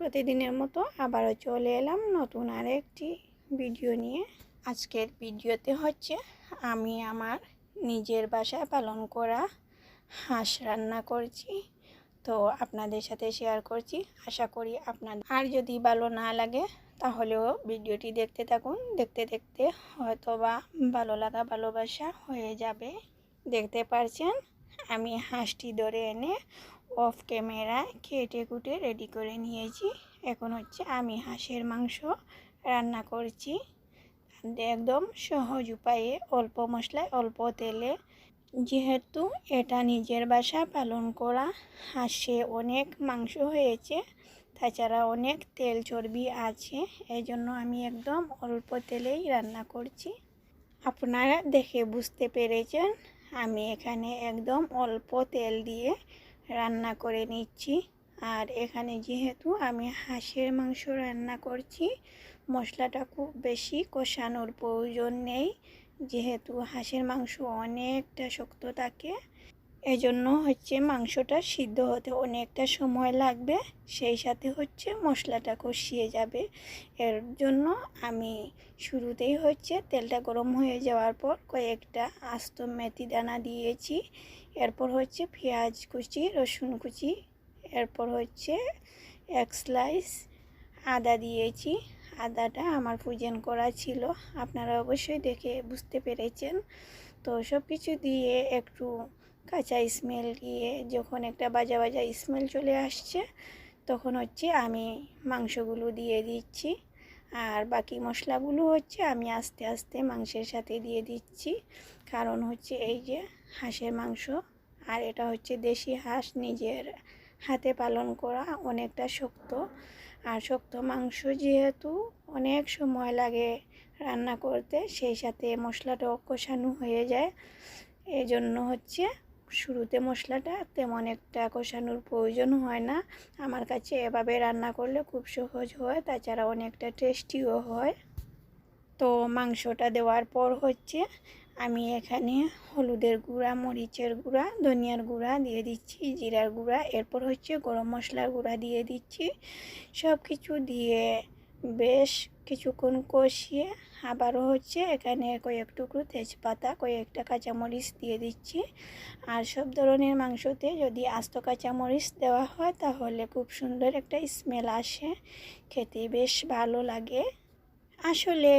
প্রতিদিনের মতো আবারও চলে এলাম নতুন আরেকটি ভিডিও নিয়ে। আজকের ভিডিওতে হচ্ছে আমি আমার নিজের বাসায় পালন করা হাঁস রান্না করছি। তো আপনাদের সাথে শেয়ার করছি। আশা করি আপনাদের আর যদি ভালো না লাগে তাহলেও ভিডিওটি দেখতে থাকুন। দেখতে দেখতে হয়তো বা ভালো লাগা, ভালোবাসা হয়ে যাবে। দেখতে পারছেন? আমি হাঁসটি ধরে এনে অফ ক্যামেরা কেটে কুটে রেডি করে নিয়েছি। এখন হচ্ছে আমি হাঁসের মাংস রান্না করছি। একদম সহজ উপায়ে অল্প মশলায় অল্প তেলে যেহেতু এটা নিজের বাসা পালন করা, হাঁসে অনেক মাংস হয়েছে, তাছাড়া অনেক তেল চর্বি আছে এই জন্য আমি একদম অল্প তেলেই রান্না করছি। আপনারা দেখে বুঝতে পেরেছেন, আমি এখানে একদম অল্প তেল দিয়ে রান্না করে নিচ্ছি। আর এখানে যেহেতু আমি হাঁসের মাংস রান্না করছি, মশলাটা খুব বেশি কষানোর প্রয়োজন নেই। যেহেতু হাঁসের মাংস অনেকটা শক্ত থাকে এজন্য হচ্ছে মাংসটা সিদ্ধ হতে অনেকটা সময় লাগবে, সেই সাথে হচ্ছে মশলাটা কষিয়ে যাবে। এর জন্য আমি শুরুতেই হচ্ছে তেলটা গরম হয়ে যাওয়ার পর কয়েকটা আস্ত মেথি দানা দিয়েছি। এরপর হচ্ছে পেঁয়াজ কুচি, রসুন কুচি, এরপর হচ্ছে এক স্লাইস আদা দিয়েছি। আদাটা আমার পূজন করা ছিল, আপনারা অবশ্যই দেখে বুঝতে পেরেছেন। তো সব কিছু দিয়ে একটু কাঁচা স্মেল গিয়ে যখন একটা বাজা বাজা স্মেল চলে আসছে, তখন হচ্ছে আমি মাংসগুলো দিয়ে দিচ্ছি। আর বাকি মশলাগুলো হচ্ছে আমি আস্তে আস্তে মাংসের সাথে দিয়ে দিচ্ছি। কারণ হচ্ছে এই যে হাঁসের মাংস, আর এটা হচ্ছে দেশি হাঁস, নিজের হাতে পালন করা অনেকটা শক্ত। আর শক্ত মাংস যেহেতু অনেক সময় লাগে রান্না করতে, সেই সাথে মশলাটাও কষানো হয়ে যায়। এই জন্য হচ্ছে শুরুতে মশলাটা তেমন একটা কষানোর প্রয়োজন হয় না। আমার কাছে এভাবে রান্না করলে খুব সহজ হয়, তাছাড়া অনেকটা টেস্টিও হয়। তো মাংসটা দেওয়ার পর হচ্ছে আমি এখানে হলুদের গুঁড়া, মরিচের গুঁড়া, ধনিয়ার গুঁড়া দিয়ে দিচ্ছি, জিরার গুঁড়া, এরপর হচ্ছে গরম মশলার গুঁড়া দিয়ে দিচ্ছি। সব কিছু দিয়ে বেশ কিছুক্ষণ কষিয়ে আবারও হচ্ছে এখানে কয়েক টুকরো তেজপাতা, কয়েকটা কাঁচামরিচ দিয়ে দিচ্ছি। আর সব ধরনের মাংসতে যদি আস্ত কাঁচামরিচ দেওয়া হয়, তাহলে খুব সুন্দর একটা স্মেল আসে। খেতে বেশ ভালো লাগে। আসলে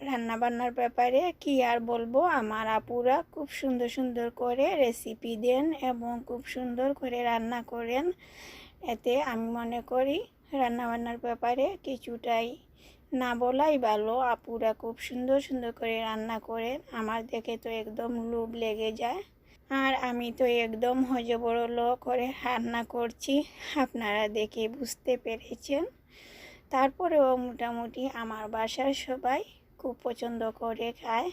রান্নাবান্নার ব্যাপারে কি আর বলব? আমার আপুরা খুব সুন্দর সুন্দর করে রেসিপি দেন এবং খুব সুন্দর করে রান্না করেন। এতে আমি মনে করি রান্নাবান্নার ব্যাপারে কিছুটাই না বলাই ভালো। আপুরা খুব সুন্দর সুন্দর করে রান্না করেন আমার দেখে তো একদম লোভ লেগে যায়। আর আমি তো একদম হজে বড় লো করে রান্না করছি, আপনারা দেখে বুঝতে পেরেছেন। তারপরেও মোটামুটি আমার বাসার সবাই খুব পছন্দ করে খায়।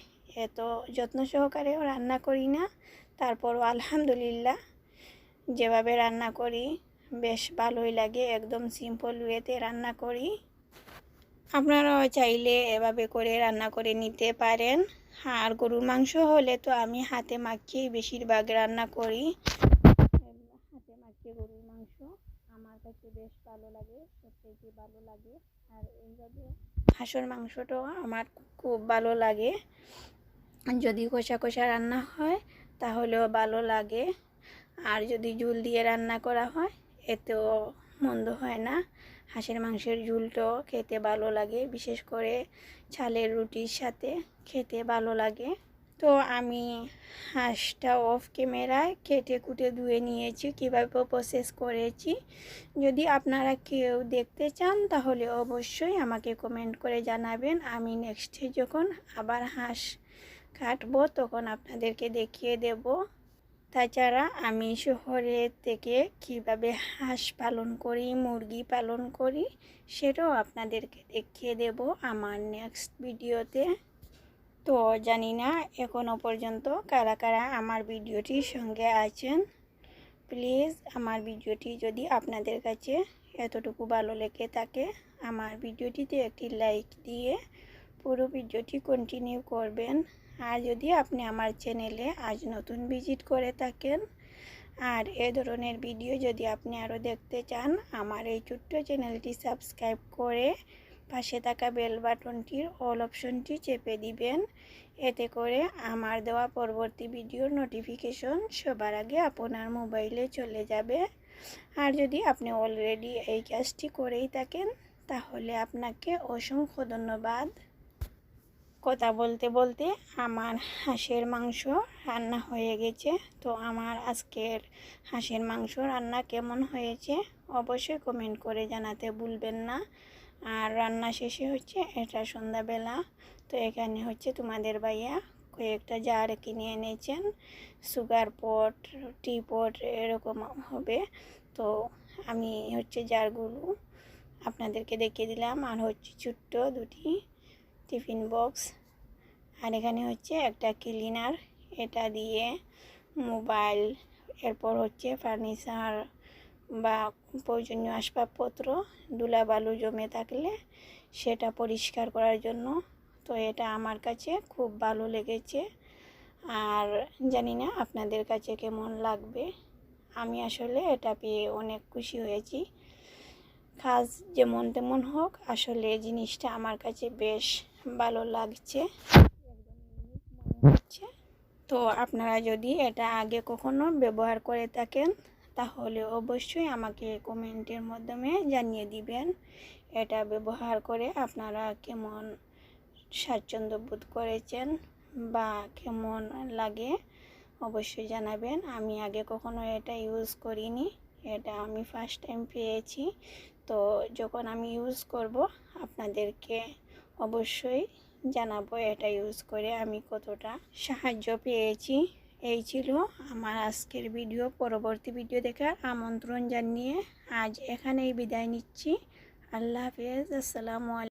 এত যত্ন সহকারেও রান্না করি না। তারপরও আলহামদুলিল্লাহ, যেভাবে রান্না করি, বেশ ভালোই লাগে। একদম সিম্পল ওয়েতে রান্না করি। আপনারাও চাইলে এভাবে করে রান্না করে নিতে পারেন। আর গরুর মাংস হলে তো আমি হাতে মাখিয়ে বেশিরভাগ রান্না করি। হাতে মাখিয়ে গরুর মাংস আমার কাছে বেশ ভালো লাগে সত্যি ভালো লাগে। আর এইভাবে হাঁসের মাংসটাও আমার খুব ভালো লাগে। যদি কষা কষা রান্না হয় তাহলেও ভালো লাগে। আর যদি ঝুল দিয়ে রান্না করা হয়, এতেও মন্দ হয় না। হাঁসের মাংসের ঝুলটাও খেতে ভালো লাগে, বিশেষ করে ছালের রুটির সাথে খেতে ভালো লাগে। তো আমি হাঁসটা অফ ক্যামেরায় কেটে কুটে ধুয়ে নিয়েছি, কীভাবে প্রসেস করেছি। যদি আপনারা কেউ দেখতে চান, তাহলে অবশ্যই আমাকে কমেন্ট করে জানাবেন। আমি নেক্সটে যখন আবার হাঁস কাটবো, তখন আপনাদেরকে দেখিয়ে দেব। তাছাড়া আমি শহরে থেকে কীভাবে হাঁস পালন করি, মুরগি পালন করি, সেটাও আপনাদেরকে দেখিয়ে দেব আমার নেক্সট ভিডিওতে তো জানি না এখনও পর্যন্ত কারা কারা আমার ভিডিওটির সঙ্গে আছেন। প্লিজ আমার ভিডিওটি যদি আপনাদের কাছে এতটুকু ভালো লেগে থাকে, আমার ভিডিওটিতে একটি লাইক দিয়ে পুরো ভিডিওটি কন্টিনিউ করবেন। আর যদি আপনি আমার চ্যানেলে আজ নতুন ভিজিট করে থাকেন, আর এ ধরনের ভিডিও যদি আপনি আরও দেখতে চান, আমার এই ছোট্ট চ্যানেলটি সাবস্ক্রাইব করে পাশে থাকা বেল বাটনটির অল অপশনটি চেপে দিবেন। এতে করে আমার দেওয়া পরবর্তী ভিডিওর নোটিফিকেশন সবার আগে আপনার মোবাইলে চলে যাবে। আর যদি আপনি অলরেডি এই কাজটি করেই থাকেন, তাহলে আপনাকে অসংখ্য ধন্যবাদ। কথা বলতে বলতে আমার হাঁসের মাংস রান্না হয়ে গেছে। তো আমার আজকের হাঁসের মাংস রান্না কেমন হয়েছে অবশ্যই কমেন্ট করে জানাতে ভুলবেন না। আর রান্না শেষে হচ্ছে এটা সন্ধ্যাবেলা। তো এখানে হচ্ছে তোমাদের ভাইয়া কয়েকটা জার কিনে এনেছেন। সুগার পট টি পট এরকম হবে। তো আমি হচ্ছে জারগুলো আপনাদেরকে দেখিয়ে দিলাম। আর হচ্ছে ছোট্ট দুটি টিফিন বক্স। আর এখানে হচ্ছে একটা ক্লিনার, এটা দিয়ে মোবাইল, এরপর হচ্ছে ফার্নিচার বা প্রয়োজনীয় আসবাবপত্র ধুলা বালু জমে থাকলে সেটা পরিষ্কার করার জন্য। তো এটা আমার কাছে খুব ভালো লেগেছে। আর জানি না আপনাদের কাছে কেমন লাগবে। আমি আসলে এটা পেয়ে অনেক খুশি হয়েছি। কাজ যেমন তেমন হোক, আসলে জিনিসটা আমার কাছে বেশ ভালো লাগছে। হচ্ছে তো আপনারা যদি এটা আগে কখনো ব্যবহার করে থাকেন, তাহলে অবশ্যই আমাকে কমেন্টের মাধ্যমে জানিয়ে দিবেন, এটা ব্যবহার করে আপনারা কেমন স্বাচ্ছন্দ্য বোধ করেছেন বা কেমন লাগে অবশ্যই জানাবেন। আমি আগে কখনো এটা ইউজ করিনি, এটা আমি ফার্স্ট টাইম পেয়েছি। তো যখন আমি ইউজ করব, আপনাদেরকে অবশ্যই জানাব এটা ইউজ করে আমি কতটা সাহায্য পেয়েছি। এই ছিল আমার আজকের ভিডিও পরবর্তী ভিডিও দেখার আমন্ত্রণ জানিয়ে আজ এখানেই বিদায় নিচ্ছি। আল্লাহ হাফেজ। আসসালামু আলাইকুম।